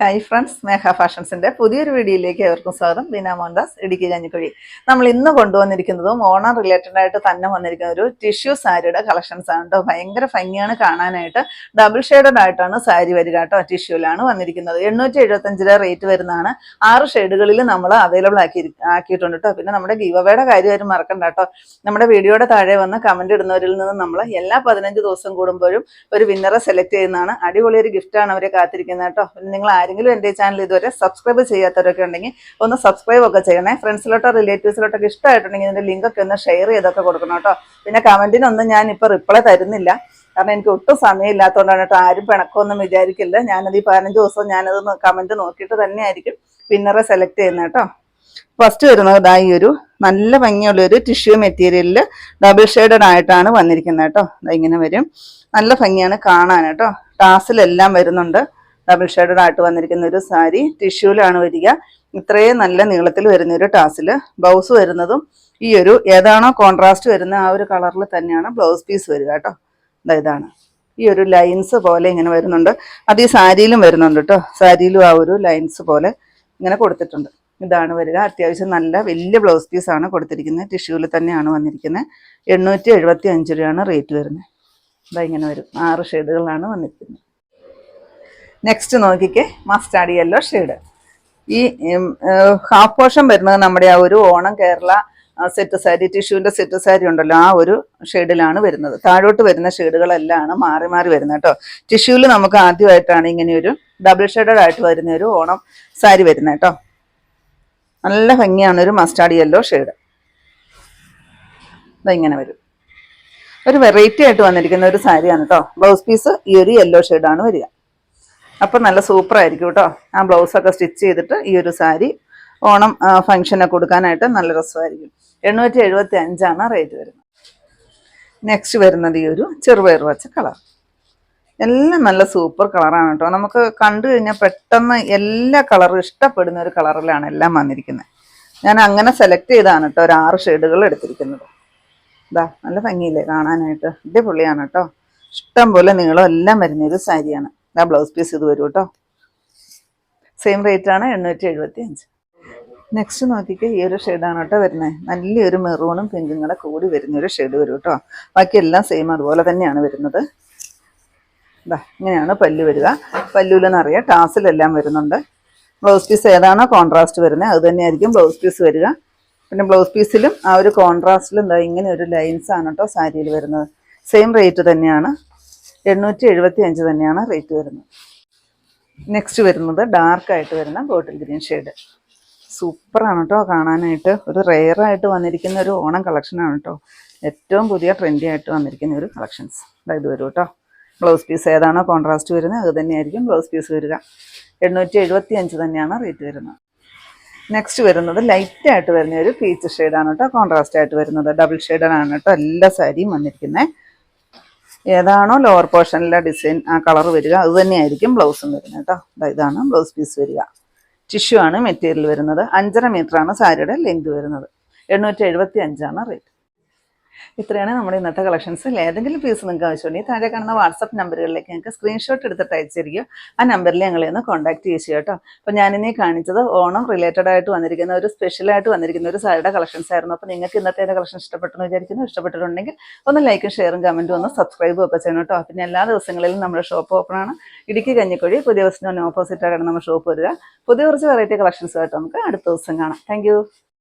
Hi friends സ്നേഹ ഫാഷൻസിന്റെ പുതിയൊരു വീഡിയോയിലേക്ക് ഏവർക്കും സ്വാഗതം. ബീന മോഹൻദാസ് ഇടുക്കി കഞ്ഞിക്കുഴി. നമ്മൾ ഇന്ന് കൊണ്ടുവന്നിരിക്കുന്നതും ഓണം റിലേറ്റഡ് ആയിട്ട് തന്നെ വന്നിരിക്കുന്ന ഒരു ടിഷ്യൂ സാരിയുടെ കളക്ഷൻസ് ആണ് കേട്ടോ ഭയങ്കര ഭംഗിയാണ് കാണാനായിട്ട്. ഡബിൾ ഷെയ്ഡഡ് ആയിട്ടാണ് സാരി വരിക കേട്ടോ ടിഷ്യൂലാണ് വന്നിരിക്കുന്നത്. എണ്ണൂറ്റി എഴുപത്തഞ്ച് രൂപ റേറ്റ് വരുന്നതാണ്. ആറ് ഷെയ്ഡുകളിൽ നമ്മൾ അവൈലബിൾ ആക്കി ആക്കിയിട്ടുണ്ട് കേട്ടോ പിന്നെ നമ്മുടെ ഗീവവയുടെ കാര്യം ആരും മറക്കണ്ട കേട്ടോ നമ്മുടെ വീഡിയോയുടെ താഴെ വന്ന് കമന്റ് ഇടുന്നവരിൽ നിന്ന് നമ്മൾ എല്ലാ പതിനഞ്ച് ദിവസം കൂടുമ്പോഴും ഒരു വിന്നറെ സെലക്ട് ചെയ്യുന്നതാണ്. അടിപൊളി ഒരു ഗിഫ്റ്റാണ് അവരെ കാത്തിരിക്കുന്നത് കേട്ടോ നിങ്ങൾ ആരെങ്കിലും എന്റെ ചാനൽ ഇതുവരെ സബ്സ്ക്രൈബ് ചെയ്യാത്തവരൊക്കെ ഉണ്ടെങ്കിൽ ഒന്ന് സബ്സ്ക്രൈബ് ഒക്കെ ചെയ്യണേ. ഫ്രണ്ട്സിലോട്ടോ റിലേറ്റീവ്സിലോട്ടൊക്കെ ഇഷ്ടമായിട്ടുണ്ടെങ്കിൽ ഇതിന്റെ ലിങ്കൊക്കെ ഒന്ന് ഷെയർ ചെയ്തൊക്കെ കൊടുക്കണം കേട്ടോ. പിന്നെ കമന്റിനൊന്നും ഞാൻ ഇപ്പോൾ റിപ്ലൈ തരുന്നില്ല. കാരണം എനിക്ക് ഒട്ടും സമയമില്ലാത്തതുകൊണ്ടാണ് കേട്ടോ ആരും പിണക്കമൊന്നും വിചാരിക്കില്ല. ഞാനത് ഈ പതിനഞ്ച് ദിവസം ഞാനത് കമന്റ് നോക്കിയിട്ട് തന്നെയായിരിക്കും വിന്നറെ സെലക്ട് ചെയ്യുന്നത് കേട്ടോ. ഫസ്റ്റ് വരുന്നത് ഇതാ ഈ ഒരു നല്ല ഭംഗിയുള്ള ഒരു ടിഷ്യൂ മെറ്റീരിയലിൽ ഡബിൾ ഷെയ്ഡഡ് ആയിട്ടാണ് വന്നിരിക്കുന്നത് കേട്ടോ. ഇങ്ങനെ വരും. നല്ല ഭംഗിയാണ് കാണാൻ കേട്ടോ. ടാസിലെല്ലാം വരുന്നുണ്ട്. ഡബിൾ ഷെയ്ഡഡ് ആയിട്ട് വന്നിരിക്കുന്ന ഒരു സാരി ടിഷ്യൂലാണ് വരിക. ഇത്രയും നല്ല നീളത്തിൽ വരുന്ന ഒരു ടാസിൽ ബ്ലൗസ് വരുന്നതും ഈ ഒരു ഏതാണോ കോൺട്രാസ്റ്റ് വരുന്ന ആ ഒരു കളറിൽ തന്നെയാണ് ബ്ലൗസ് പീസ് വരിക കേട്ടോ. ഇതാണ്. ഈ ഒരു ലൈൻസ് പോലെ ഇങ്ങനെ വരുന്നുണ്ട്. അത് ഈ സാരിയിലും വരുന്നുണ്ട് കേട്ടോ. സാരിയിലും ആ ഒരു ലൈൻസ് പോലെ ഇങ്ങനെ കൊടുത്തിട്ടുണ്ട്. ഇതാണ് വരിക. അത്യാവശ്യം നല്ല വലിയ ബ്ലൗസ് പീസാണ് കൊടുത്തിരിക്കുന്നത്. ടിഷ്യൂവിൽ തന്നെയാണ് വന്നിരിക്കുന്നത്. എണ്ണൂറ്റി എഴുപത്തി അഞ്ച് രൂപയാണ് റേറ്റ് വരുന്നത്. ഇതാ ഇങ്ങനെ വരും. ആറ് ഷെയ്ഡുകളാണ് വന്നിരിക്കുന്നത്. നെക്സ്റ്റ് നോക്കിക്കേ മസ്റ്റാർഡ് യെല്ലോ ഷെയ്ഡ് ഈ ഹാഫ് പോർഷൻ വരുന്നത് നമ്മുടെ ആ ഒരു ഓണം കേരള സെറ്റ് സാരി ടിഷ്യൂവിന്റെ സെറ്റ് സാരി ഉണ്ടല്ലോ ആ ഒരു ഷെയ്ഡിലാണ് വരുന്നത്. താഴോട്ട് വരുന്ന ഷെയ്ഡുകളെല്ലാം മാറി മാറി വരുന്നത് കേട്ടോ. ടിഷ്യൂവിൽ നമുക്ക് ആദ്യമായിട്ടാണ് ഇങ്ങനെയൊരു ഡബിൾ ഷെയ്ഡഡ് ആയിട്ട് വരുന്ന ഒരു ഓണം സാരി വരുന്നത് കേട്ടോ. നല്ല ഭംഗിയാണ് ഒരു മസ്റ്റാർഡ് യെല്ലോ ഷെയ്ഡ് ഇങ്ങനെ വരും. ഒരു വെറൈറ്റി ആയിട്ട് വന്നിരിക്കുന്ന ഒരു സാരിയാണ് കേട്ടോ. ബ്ലൗസ് പീസ് ഈ ഒരു യെല്ലോ ഷെയ്ഡാണ് വരിക. അപ്പം നല്ല സൂപ്പർ ആയിരിക്കും കേട്ടോ. ആ ബ്ലൗസൊക്കെ സ്റ്റിച്ച് ചെയ്തിട്ട് ഈ ഒരു സാരി ഓണം ഫംഗ്ഷനൊക്കെ കൊടുക്കാനായിട്ട് നല്ല രസമായിരിക്കും. എണ്ണൂറ്റി എഴുപത്തി അഞ്ചാണ് റേറ്റ് വരുന്നത്. നെക്സ്റ്റ് വരുന്നത് ഈ ഒരു ചെറുപയർ വച്ച കളർ എല്ലാം നല്ല സൂപ്പർ കളറാണ് കേട്ടോ. നമുക്ക് കണ്ടു കഴിഞ്ഞാൽ പെട്ടെന്ന് എല്ലാ കളറും ഇഷ്ടപ്പെടുന്ന ഒരു കളറിലാണ് എല്ലാം വന്നിരിക്കുന്നത് ഞാൻ അങ്ങനെ സെലക്ട് ചെയ്താണ് കേട്ടോ ഒരു ആറ് ഷെയ്ഡുകൾ എടുത്തിരിക്കുന്നത്. ഇതാ നല്ല ഭംഗിയില്ലേ കാണാനായിട്ട്? അടിപൊളിയാണ് കേട്ടോ. ഇഷ്ടം പോലെ നീളം എല്ലാം വരുന്ന ഒരു സാരിയാണ്. ആ ബ്ലൗസ് പീസ് ഇത് വരും കേട്ടോ സെയിം റേറ്റ് ആണ് എണ്ണൂറ്റി എഴുപത്തി അഞ്ച് നെക്സ്റ്റ് നോക്കിക്കേ ഈ ഒരു ഷെയ്ഡാണ് കേട്ടോ വരുന്നത് നല്ലൊരു മെറൂണും പിങ്കും കൂടെ കൂടി വരുന്ന ഒരു ഷെയ്ഡ് വരും കേട്ടോ ബാക്കി എല്ലാം സെയിം അതുപോലെ തന്നെയാണ് വരുന്നത്. ഇതാ ഇങ്ങനെയാണ് പല്ലു വരിക. പല്ലുവിലെന്നറിയാം ടാസിലെല്ലാം വരുന്നുണ്ട്. ബ്ലൗസ് പീസ് ഏതാണോ കോൺട്രാസ്റ്റ് വരുന്നത് അത് തന്നെയായിരിക്കും ബ്ലൗസ് പീസ് വരിക. പിന്നെ ബ്ലൗസ് പീസിലും ആ ഒരു കോൺട്രാസ്റ്റിലും എന്താ ഇങ്ങനെ ഒരു ലൈൻസ് ആണ് കേട്ടോ സാരിയിൽ വരുന്നത്. സെയിം റേറ്റ് തന്നെയാണ്. എണ്ണൂറ്റി എഴുപത്തി അഞ്ച് തന്നെയാണ് റേറ്റ് വരുന്നത്. നെക്സ്റ്റ് വരുന്നത് ഡാർക്കായിട്ട് വരുന്ന ബോട്ടിൽ ഗ്രീൻ ഷെയ്ഡ് സൂപ്പറാണ് കേട്ടോ കാണാനായിട്ട്. ഒരു റെയർ ആയിട്ട് വന്നിരിക്കുന്ന ഒരു ഓണം കളക്ഷനാണ് കേട്ടോ ഏറ്റവും പുതിയ ട്രെൻഡി ആയിട്ട് വന്നിരിക്കുന്ന ഒരു കളക്ഷൻസ് ഇത് വരും കേട്ടോ ബ്ലൗസ് പീസ് ഏതാണോ കോൺട്രാസ്റ്റ് വരുന്നത് അത് തന്നെയായിരിക്കും ബ്ലൗസ് പീസ് വരിക. എണ്ണൂറ്റി എഴുപത്തി അഞ്ച് തന്നെയാണ് റേറ്റ് വരുന്നത്. നെക്സ്റ്റ് വരുന്നത് ലൈറ്റ് ആയിട്ട് വരുന്ന ഒരു പീച്ച് ഷെയ്ഡാണ് കേട്ടോ കോൺട്രാസ്റ്റ് ആയിട്ട് വരുന്നത്. ഡബിൾ ഷെയ്ഡാണ് കേട്ടോ എല്ലാ സാരിയും വന്നിരിക്കുന്നത് ഏതാണോ ലോവർ പോർഷനിലെ ഡിസൈൻ ആ കളർ വരിക. അത് തന്നെയായിരിക്കും ബ്ലൗസും വരുന്നത് കേട്ടോ. ഇതാണ് ബ്ലൗസ് പീസ് വരിക. ടിഷ്യൂ ആണ് മെറ്റീരിയൽ വരുന്നത്. അഞ്ചര മീറ്ററാണ് സാരിയുടെ ലെങ്ത് വരുന്നത്. എണ്ണൂറ്റി എഴുപത്തി അഞ്ചാണ് റേറ്റ് ഇത്രയാണ് നമ്മുടെ ഇന്നത്തെ കളക്ഷൻസ് ഏതെങ്കിലും പീസ് നിങ്ങൾക്ക് ആവശ്യമുണ്ടെങ്കിൽ താഴെ കാണുന്ന വാട്സപ്പ് നമ്പറുകളിലേക്ക് ഞങ്ങൾക്ക് സ്ക്രീൻഷോട്ട് എടുത്തിട്ട് അയച്ചിരിക്കുക ആ നമ്പറിൽ ഞങ്ങളെ ഒന്ന് കോൺടാക്ട് ചെയ്യുക കേട്ടോ. അപ്പോൾ ഞാനിനി കാണിച്ചത് ഓണം റിലേറ്റഡ് ആയിട്ട് വന്നിരിക്കുന്ന ഒരു സ്പെഷ്യലായിട്ട് വന്നിരിക്കുന്ന ഒരു സാരിയുടെ കളക്ഷൻസ് ആയിരുന്നു. അപ്പോൾ നിങ്ങൾക്ക് ഇന്നത്തെ എന്റെ കളക്ഷൻ ഇഷ്ടപ്പെട്ടെന്ന് വിചാരിക്കുന്നു. ഇഷ്ടപ്പെട്ടിട്ടുണ്ടെങ്കിൽ ഒന്ന് ലൈക്കും ഷെയറും കമന്റും ഒന്ന് സബ്സ്ക്രൈബും ഒക്കെ ചെയ്യണം കേട്ടോ. പിന്നെ എല്ലാ ദിവസങ്ങളിലും നമ്മുടെ ഷോപ്പ് ഓപ്പൺ ആണ്. ഇടുക്കി കഞ്ഞിക്കുഴി പുതിയ ബസ്സിന് ഓപ്പോസിറ്റ് ആയിട്ടാണ് നമ്മുടെ ഷോപ്പ് വരിക. പുതിയ കുറച്ച് വെറൈറ്റി കളക്ഷൻസ് ആയിട്ട് നമുക്ക് അടുത്ത ദിവസം കാണാം. താങ്ക്